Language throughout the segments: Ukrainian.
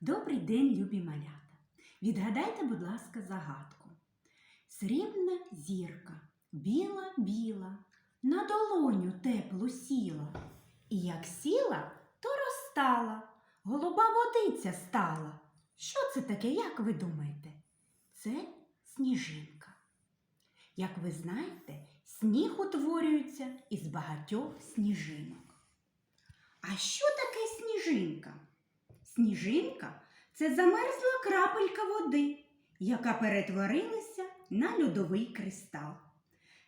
Добрий день, любі малята. Відгадайте, будь ласка, загадку. Срібна зірка, біла-біла, на долоню теплу сіла. І як сіла, то розтала, голуба водиця стала. Що це таке, як ви думаєте? Це сніжинка. Як ви знаєте, сніг утворюється із багатьох сніжинок. А що таке сніжинка? Сніжинка це замерзла крапелька води, яка перетворилася на льодовий кристал.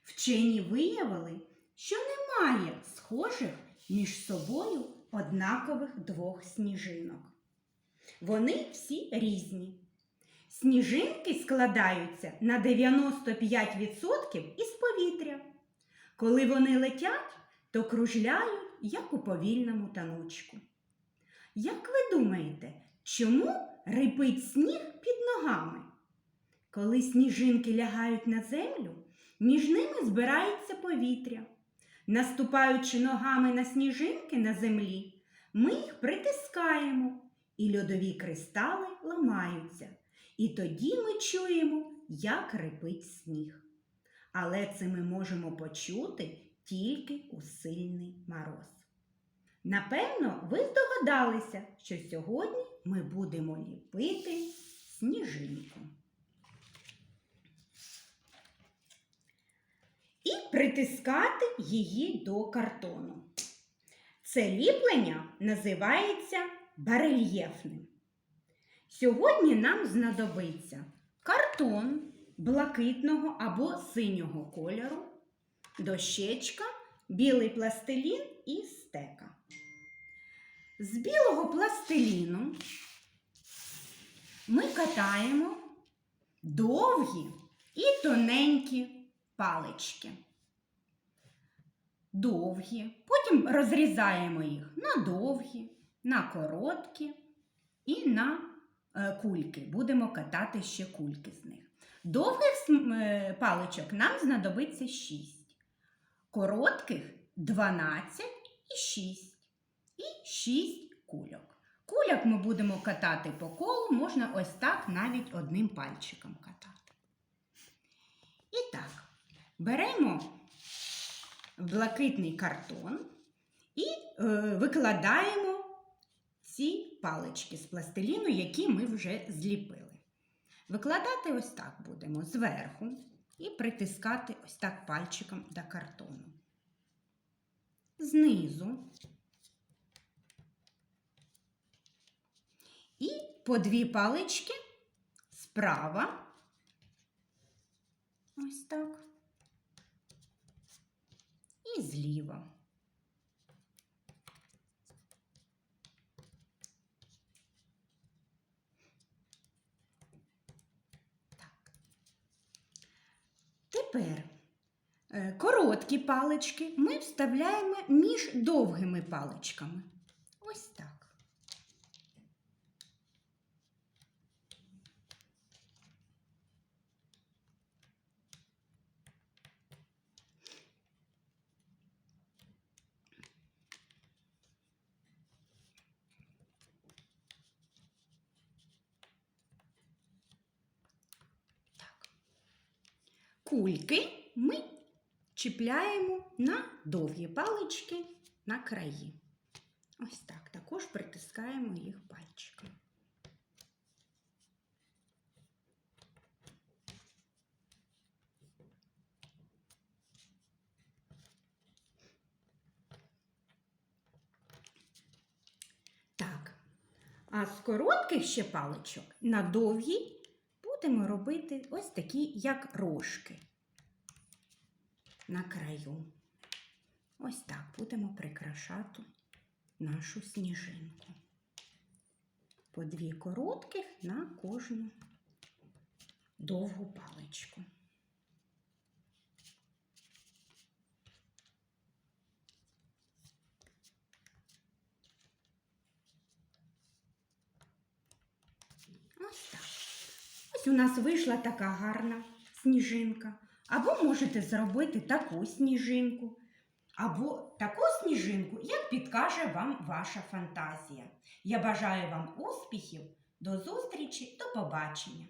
Вчені виявили, що немає схожих між собою однакових двох сніжинок. Вони всі різні. Сніжинки складаються на 95% із повітря. Коли вони летять, то кружляють, як у повільному таночку. Як ви думаєте, чому рипить сніг під ногами? Коли сніжинки лягають на землю, між ними збирається повітря. Наступаючи ногами на сніжинки на землі, ми їх притискаємо, і льодові кристали ламаються. І тоді ми чуємо, як рипить сніг. Але це ми можемо почути тільки у сильний мороз. Напевно, ви здогадалися, що сьогодні ми будемо ліпити сніжинку. І притискати її до картону. Це ліплення називається барельєфним. Сьогодні нам знадобиться картон блакитного або синього кольору, дощечка, білий пластилін і стека. З білого пластиліну ми катаємо довгі і тоненькі палички. Довгі, потім розрізаємо їх на довгі, на короткі і на е, кульки. Будемо катати ще кульки з них. Довгих е, паличок нам знадобиться 6, коротких 12 і 6 і 6 кульок. Куляк ми будемо катати по колу, можна ось так навіть одним пальчиком катати. І так, беремо блакитний картон і е, викладаємо ці палички з пластиліну, які ми вже зліпили. Викладати ось так будемо зверху і притискати ось так пальчиком до картону. Знизу і по дві палички справа. Ось так. І зліва. Так. Тепер е, короткі палички ми вставляємо між довгими паличками. Ось так. Кульки ми чіпляємо на довгі палички на краї. Ось так. Також притискаємо їх пальчиком. А з коротких ще паличок на довгі будемо робити ось такі, як рожки на краю. Ось так будемо прикрашати нашу сніжинку. По дві коротких на кожну довгу паличку. Ось так. Ось у нас вийшла така гарна сніжинка. Або можете зробити таку сніжинку, або таку сніжинку, як підкаже вам ваша фантазія. Я бажаю вам успіхів, до зустрічі, до побачення!